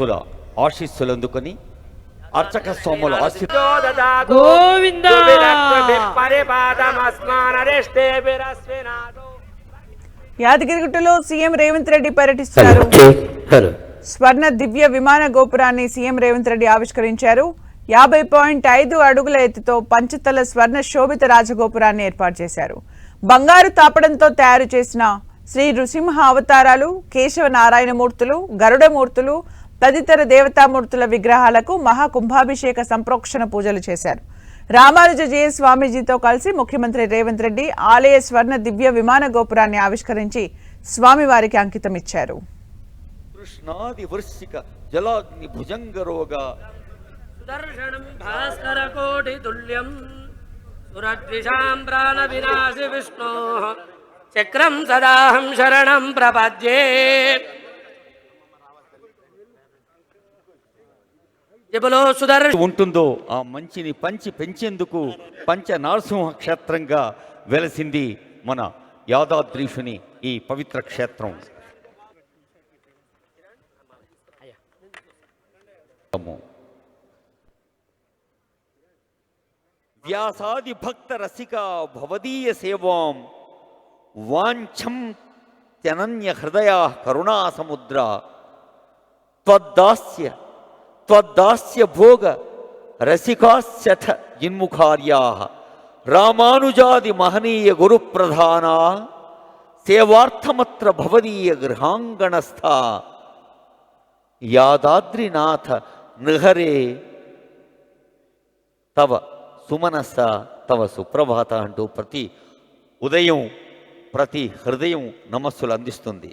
భక్తుల ఆశీస్సులు అందుకొని అర్చక గోవింద! యాదగిరిగుట్టలో సీఎం రేవంత్ రెడ్డి పర్యటిస్తున్నారు. స్వర్ణ దివ్య విమాన గోపురాన్ని సీఎం రేవంత్ రెడ్డి ఆవిష్కరించారు. యాభై పాయింట్ ఐదు అడుగుల ఎత్తుతో పంచతల స్వర్ణ శోభిత రాజగోపురాన్ని ఏర్పాటు చేశారు. బంగారు తాపడంతో తయారు చేసిన శ్రీ నృసింహ అవతారాలు కేశవ నారాయణమూర్తులు గరుడమూర్తులు తదితర దేవతామూర్తుల విగ్రహాలకు మహాకుంభాభిషేక సంప్రోక్షణ పూజలు చేశారు. రామానుజ జయ స్వామీజీతో కలిసి ముఖ్యమంత్రి రేవంత్ రెడ్డి ఆలయ స్వర్ణ దివ్య విమాన గోపురాన్ని ఆవిష్కరించి స్వామివారికి అంకితం ఇచ్చారు. కృష్ణాది వృశ్చిక జలాగ్ని భుజంగ రోగ. సుదర్శనం భాస్కర కోటి తుల్యం సురద్విషాం ప్రాణ వినాశి విష్ణో. చక్రం సదాహం శరణం ప్రపద్యే. ఉంటుందో ఆ మంచిని పంచి పెంచేందుకు పంచ నరసింహ క్షేత్రంగా వెలసింది మన యాదాద్రీషుని ఈ పవిత్ర క్షేత్రం. వ్యాసాది భక్త రసిక భవదీయ సేవాం వాంఛం త్యనన్య హృదయ కరుణా సముద్ర త్వద్దాస్య త్వద్దాస్య భోగ రసికాస్యథ జిన్ముఖార్యా రామానుజాది మహనీయ గురు ప్రధాన సేవార్థమత్ర భవదీయ గృహాంగణస్థ యాదాద్రినాథ నృహరే తవ సుమనస తవ సుప్రభాత అంటూ ప్రతి ఉదయం ప్రతి హృదయం నమస్సులు అందిస్తుంది.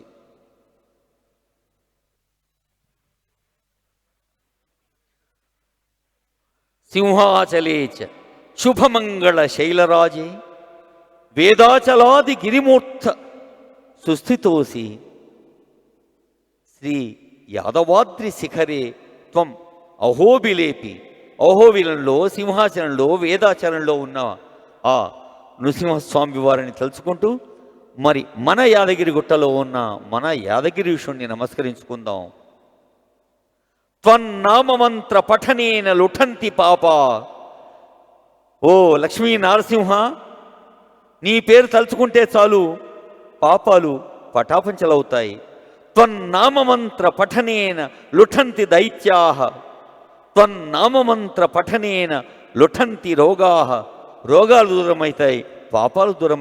సింహాచలే చ శుభమంగళ శైలరాజే వేదాచలాది గిరిమూర్త సుస్థితోసి శ్రీ యాదవాద్రి శిఖరే త్వం అహోబిలేపి అహోబిలంలో సింహాచలంలో వేదాచలంలో ఉన్న ఆ నృసింహస్వామి వారిని తలుచుకుంటూ మరి మన యాదగిరి గుట్టలో ఉన్న మన యాదగిరీషుణ్ణి నమస్కరించుకుందాం. త్వన్నామమంత్ర పఠనేన లుఠంతి పాప ఓ లక్ష్మీ నారసింహ నీ పేరు తలుచుకుంటే చాలు పాపాలు పటాపంచలవుతాయి. త్వన్నామమంత్ర పఠనేన లుఠంతి దైత్యాహ త్వన్నామమంత్ర పఠనేన లుఠంతి రోగా. రోగాలు దూరమవుతాయి పాపాలు దూరం